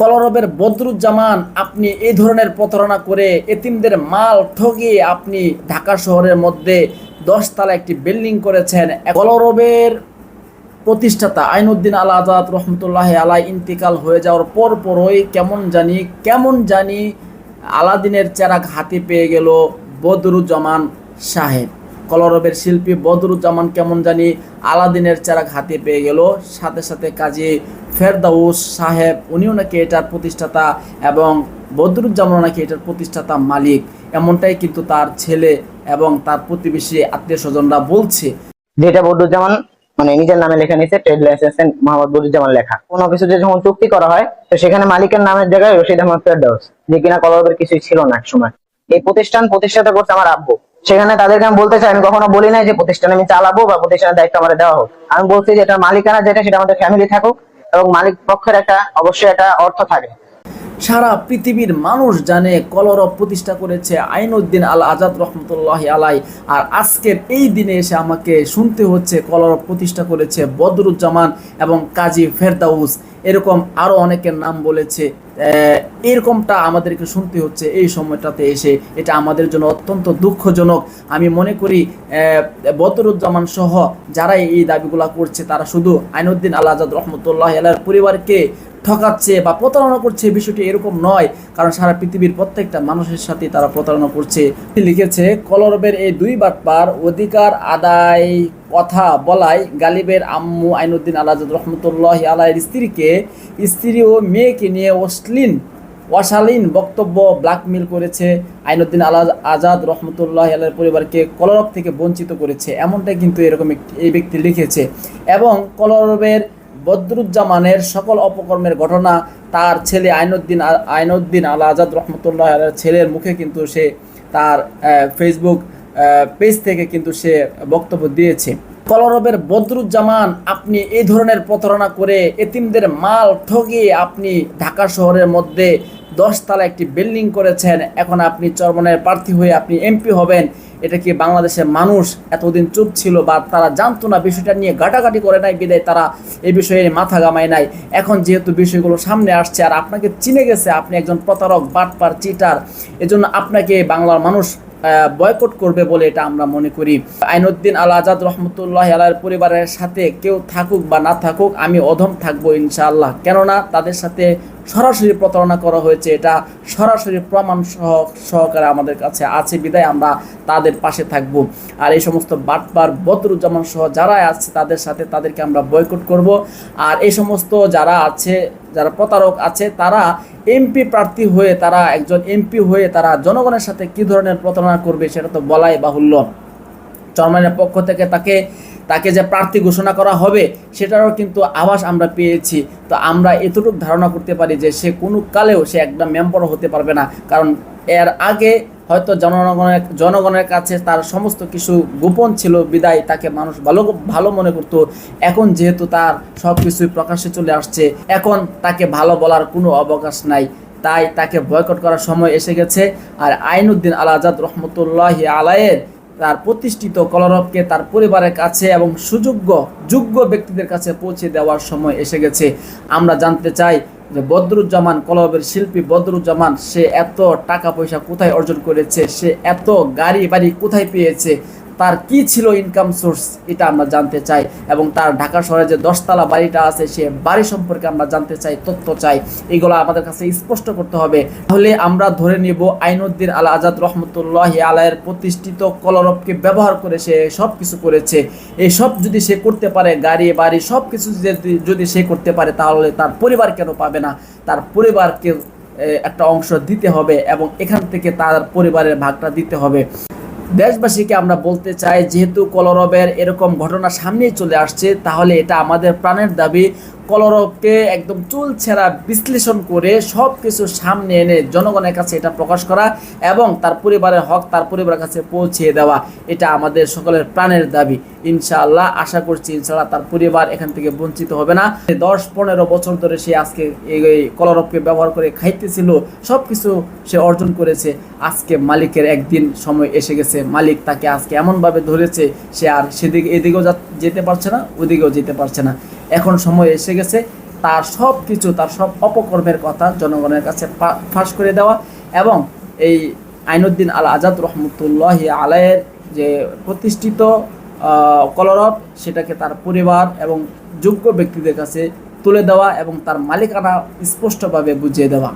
কলরবের বদরুজ্জামান, আপনি এই ধরনের প্রতারণা করে এতিমদের মাল ঠগিয়ে আপনি ঢাকা শহরের মধ্যে দশতলা একটি বিল্ডিং করেছেন। কলরবের প্রতিষ্ঠাতা আইনুদ্দিন আল আজাদ রহমতুল্লাহ আলাই ইন্তিকাল হয়ে যাওয়ার পর পরই কেমন জানি কেমন জানি আলাদিনের চেরাক হাতে পেয়ে গেল বদরুজ্জামান সাহেব। কলরবের শিল্পী বদরুজ্জামান কেমন জানি আলাদিনের চেরাগ হাতে পেয়ে গেল। সাথে সাথে কাজী ফেরদাউস সাহেব, উনিও নাকি এটার প্রতিষ্ঠাতা এবং বদরুজ্জামান নাকি এটার প্রতিষ্ঠাতা মালিক। এমনটাই কিন্তু তার ছেলে এবং তার প্রতিবেশী আত্মীয় স্বজনরা বলছে। যেটা বদরুজ্জামান মানে নিজের নামে লেখা নিয়েছে ট্রেড লাইসেন্স মোহাম্মদ বদরুজ্জামান লেখা। কোনো কিছু যখন চুক্তি করা হয়, তো সেখানে মালিকের নামের জায়গায় রশিদ আহমদ ফেরদাউস, যে কিনা কলরবের কিছুই ছিল না এক সময়। এই প্রতিষ্ঠান প্রতিষ্ঠাতা করছে আমার আব্বু। সেখানে তাদেরকে আমি বলতে চাই, আমি কখনো বলি নাই যে প্রতিষ্ঠান আমি চালাবো বা প্রতিষ্ঠানের দায়িত্ব আমার দেওয়া হোক। আমি বলছি যে এটা মালিকানা যেটা, সেটা আমাদের ফ্যামিলি থাকুক এবং মালিক পক্ষের একটা, অবশ্যই একটা অর্থ থাকে। সারা পৃথিবীর মানুষ জানে কলরব প্রতিষ্ঠা করেছে আইনউদ্দিন আল আজাদ রহমতুল্লাহ আলাই। আর আজকের এই দিনে এসে আমাকে শুনতে হচ্ছে কলরব প্রতিষ্ঠা করেছে বদরুজ্জামান এবং কাজী ফেরদাউস। এরকম আরও অনেকের নাম বলেছে। এরকমটা আমাদেরকে শুনতে হচ্ছে এই সময়টাতে এসে। এটা আমাদের জন্য অত্যন্ত দুঃখজনক। আমি মনে করি বদরুজ্জামান সহ যারা এই দাবিগুলা করছে, তারা শুধু আইনউদ্দিন আল আজাদ রহমতুল্লাহ আলার পরিবারকে ঠকাচ্ছে বা প্রতারণা করছে, বিষয়টি এরকম নয়। কারণ সারা পৃথিবীর প্রত্যেকটা মানুষের সাথে তারা প্রতারণা করছে। লিখেছে, কলরবের এই দুই বাটপার অধিকার আদায় কথা বলায় গালিবের আম্মু আইনুদ্দিন আলাজাদ রহমতুল্লাহ আলাইয়ের স্ত্রীকে, স্ত্রী ও মেয়েকে নিয়ে অশ্লীল, অশালীন বক্তব্য ব্ল্যাকমেল করেছে। আইনুদ্দিন আলাজ আজাদ রহমতুল্লাহ আলাইয়ের পরিবারকে কলরব থেকে বঞ্চিত করেছে। এমনটাই কিন্তু এরকম এই ব্যক্তি লিখেছে। এবং কলরবের বদরুজ্জামানের সকল অপকর্মের ঘটনা তার ছেলে আইনুদ্দিন আইনুদ্দিন আল আজাদ রহমতুল্লাহ আলার ছেলের মুখে কিন্তু সে তার ফেসবুক পেজ থেকে কিন্তু সে বক্তব্য দিয়েছে। কলরবের বদরুজ্জামান, আপনি এই ধরনের প্রতারণা করে এতিমদের মাল ঠগিয়ে আপনি ঢাকা শহরের মধ্যে দশতলা একটি বিল্ডিং করেছেন। এখন আপনি চরমনের প্রার্থী হয়ে আপনি এমপি হবেন। এটা কি বাংলাদেশের মানুষ এতদিন চুপ ছিল বা তারা জানতো না বিষয়টা নিয়ে ঘাটাঘাটি করে নাই, বিদায় তারা এই বিষয়ে মাথা গামায় নাই। এখন যেহেতু বিষয়গুলো সামনে আসছে আর আপনাকে চিনে গেছে, আপনি একজন প্রতারক, বাটপার, চিটার, এজন্য আপনাকে বাংলার মানুষ বয়কট করবে বলে এটা আমরা মনে করি। আইনুদ্দিন আল আজাদ রহমতুল্লাহ আলার পরিবারের সাথে কেউ থাকুক বা না থাকুক, আমি অধম থাকব ইনশাআল্লাহ। কেননা তাদের সাথে সরাসরি প্রতারণা করা হয়েছে, এটা সরাসরি প্রমাণ সহ সহকারে আমাদের কাছে আছে। বিদায় আমরা তাদের পাশে থাকব। আর এই সমস্ত বাটবার বদরুজ্জামান সহ যারা আছে তাদের সাথে তাদেরকে আমরা বয়কট করব। আর এই সমস্ত যারা আছে, যারা প্রতারক আছে, তারা এমপি প্রার্থী হয়ে, তারা একজন এমপি হয়ে, তারা জনগণের সাথে কি ধরনের প্রতারণা করবে সেটা তো বলাই বাহুল্য। চরমানের পক্ষ থেকে তাকে তাকে যে প্রার্থী ঘোষণা করা হবে, সেটারও কিন্তু আভাস আমরা পেয়েছি। তো আমরা এতটুকু ধারণা করতে পারি যে সে কোনো কালেও সে একদম মেম্বারও হতে পারবে না। কারণ এর আগে হয়তো জনগণের জনগণের কাছে তার সমস্ত কিছু গোপন ছিল, বিদায় তাকে মানুষ ভালো ভালো মনে করতো। এখন যেহেতু তার সব কিছুই প্রকাশ্যে চলে আসছে, এখন তাকে ভালো বলার কোনো অবকাশ নাই। তাই তাকে বয়কট করার সময় এসে গেছে। আর আইনুদ্দিন আল আজাদ রহমতুল্লাহ আলায়ের তার প্রতিষ্ঠিত কলরবকে তার পরিবারের কাছে এবং সুযোগ্য, যোগ্য ব্যক্তিদের কাছে পৌঁছে দেওয়ার সময় এসে গেছে। আমরা জানতে চাই যে বদরুজ্জামান কলরবের শিল্পী বদরুজ্জামান, সে এত টাকা পয়সা কোথায় অর্জন করেছে? সে এত গাড়ি বাড়ি কোথায় পেয়েছে? তার কি ছিল ইনকাম সোর্স এটা আমরা জানতে চাই। এবং তার ঢাকা শহরে যে দশতলা বাড়িটা আছে, সে বাড়ি সম্পর্কে আমরা জানতে চাই, তথ্য চাই। এগুলো আমাদের কাছে স্পষ্ট করতে হবে। তাহলে আমরা ধরে নিব আইনুদ্দিন আল আজাদ রহমতুল্লাহ আলায়ের প্রতিষ্ঠিত কলরবকে ব্যবহার করে সে সব কিছু করেছে। এই সব যদি সে করতে পারে, গাড়ি, বাড়ি সব কিছু যদি যদি সে করতে পারে, তাহলে তার পরিবার কেন পাবে না? তার পরিবারকে একটা অংশ দিতে হবে এবং এখান থেকে তার পরিবারের ভাগটা দিতে হবে। দেশবাসীকে আমরা বলতে চাই, যেহেতু কলরবের এরকম ঘটনা সামনেই চলে আসছে, তাহলে এটা আমাদের প্রাণের দাবি। কলরবকে একদম চুল ছেঁড়া বিশ্লেষণ করে সব কিছু সামনে এনে জনগণের কাছে এটা প্রকাশ করা এবং তার পরিবারের হক তার পরিবারের কাছে পৌঁছিয়ে দেওয়া, এটা আমাদের সকলের প্রাণের দাবি। ইনশাআল্লাহ, আশা করছি ইনশাআল্লাহ তার পরিবার এখান থেকে বঞ্চিত হবে না। দশ, পনেরো বছর ধরে সে আজকে এই কলরবকে ব্যবহার করে খাইতেছিল সব কিছু সে অর্জন করেছে। আজকে মালিকের একদিন সময় এসে গেছে, মালিক তাকে আজকে এমনভাবে ধরেছে, সে আর সেদিকে, এদিকেও যেতে পারছে না, ওদিকেও যেতে পারছে না। এখন সময় এসে গেছে। তার সব কিছু তার সব অপকর্মের কথা জনগণের কাছে ফাঁস করে দেওয়া এবং এই আইনুদ্দিন আল আজাদ রহমতুল্লাহ আলায়ের যে প্রতিষ্ঠিত কলরব, সেটাকে তার পরিবার এবং যোগ্য ব্যক্তিদের কাছে তুলে দেওয়া এবং তার মালিকানা স্পষ্টভাবে বুঝিয়ে দেওয়া।